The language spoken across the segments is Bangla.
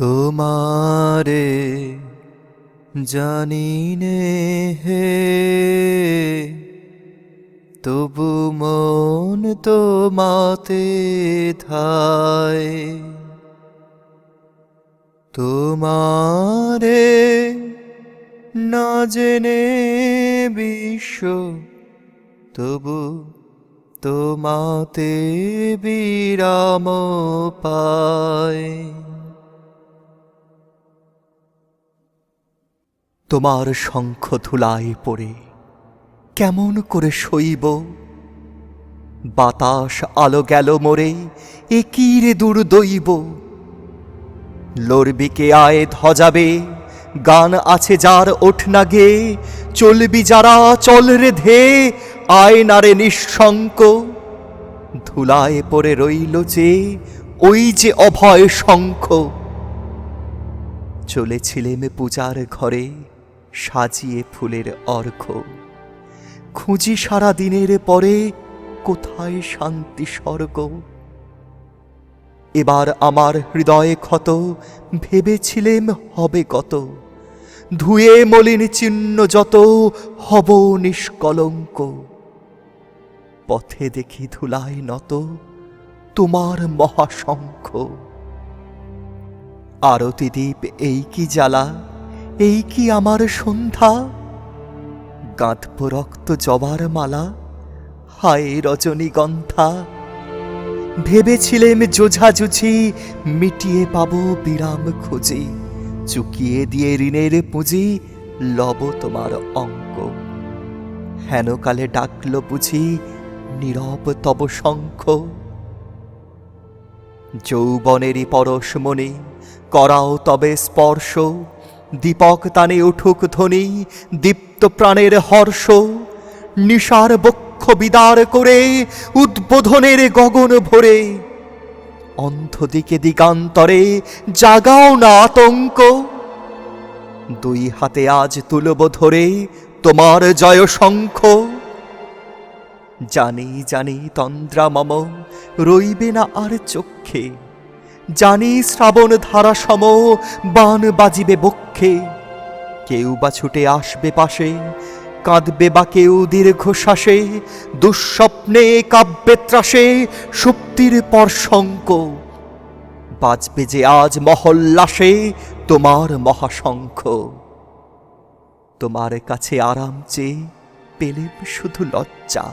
তোমারে জানি নে হে। তবু মন তোমাতে ধায়। তোমারে না জেনে বিশ্ব, তবু তোমাতে বিরাম পায়। তোমার শঙ্খ ধুলায় পড়ে। কেমন করে সইব বাতাস আলো গেল মোরে, এ রে দুর্দৈব? লড়বিকে আয় ধজাবে, গান আছে যার ওঠ না গে, চলবি যারা, চল রে ধে, আয় না রে নিঃশঙ্ক। ধুলায় পড়ে রইল যে, ওই যে অভয় শঙ্খ। চলেছিলেম পূজার ঘরে সাজিয়ে ফুলের অর্ঘ খুঁজি সারা দিনের পরে কোথায় শান্তি স্বর্গ? এবার আমার হৃদয়ে ক্ষত, ভেবেছিলেম হবে কত। ধুয়ে মলিন চিহ্ন যত, হব নিষ্কলঙ্ক। পথে দেখি ধুলায় নত তোমার মহাশঙ্খ। আরতি দ্বীপ এই কি জ্বালা? এই কি আমার সন্ধ্যা? গাঁথব রক্ত জবার মালা, হায় রজনীগন্ধা ভেবেছিলেম জোঝাজুঝি মিটিয়ে পাবো বিরাম খুঁজি, চুকিয়ে দিয়ে ঋণের পুঁজি লব তোমার অঙ্ক হেনকালে ডাকল বুঝি, নীরব তব শঙ্খ। যৌবনেরই পরশ মনে করাও তবে স্পর্শ। দীপক তানে উঠুক ধ্বনি, দীপ্ত প্রাণের হর্ষ, নিশার বক্ষ বিদার করে উদ্বোধনের গগন ভরে। অন্ধদিকে দিগান্তরে জাগাও না আতঙ্ক। দুই হাতে আজ তুলব ধরে তোমার জয় শঙ্খ। জানি জানি তন্দ্রা মম, রইবে না আর চক্ষে। জানি শ্রাবণ ধারা সম বান বাজিবে বক্ষে কেউ বা ছুটে আসবে পাশে, কাঁদবে বা কেউ দীর্ঘশ্বাসে, দুঃস্বপ্নে কাব্যে ত্রাসে, সুপ্তির পর শঙ্ক। বাজবে যে আজ মহল্লাসে তোমার মহাশঙ্খ। তোমার কাছে আরাম চেয়ে পেলেম শুধু লজ্জা।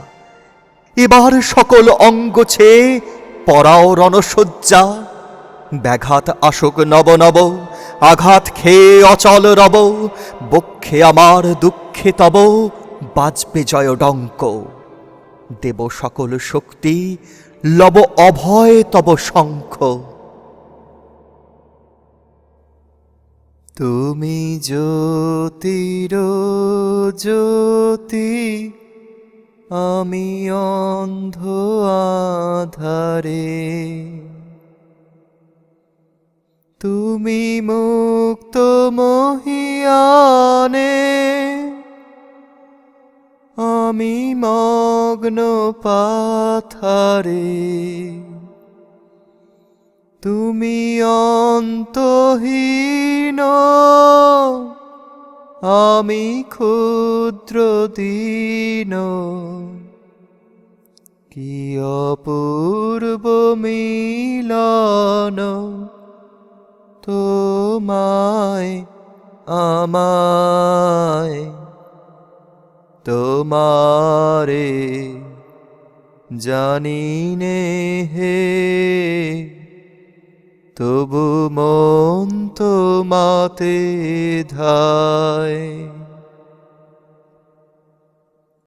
এবার সকল অঙ্গ ছেয়ে পরাও রণসজ্জা। ব্যাঘাত আসুক নব নব। আঘাত খেয়ে অচল রব, বক্ষে আমার দুঃখে তব, বাজবে জয় ডঙ্ক। দেব সকল শক্তি, লব অভয় তব শঙ্খ। তুমি জ্যোতির জ্যোতি, আমি অন্ধ আধারে। তুমি মুক্ত মহিয়ানে আমি মগ্ন পাথারে। তুমি অন্তহীন আমি ক্ষুদ্র দিন। কি অপূর্ব মিলন তোমায় আমায় তোমারে জানি নে হে। তবু মন তোমাতে ধায়।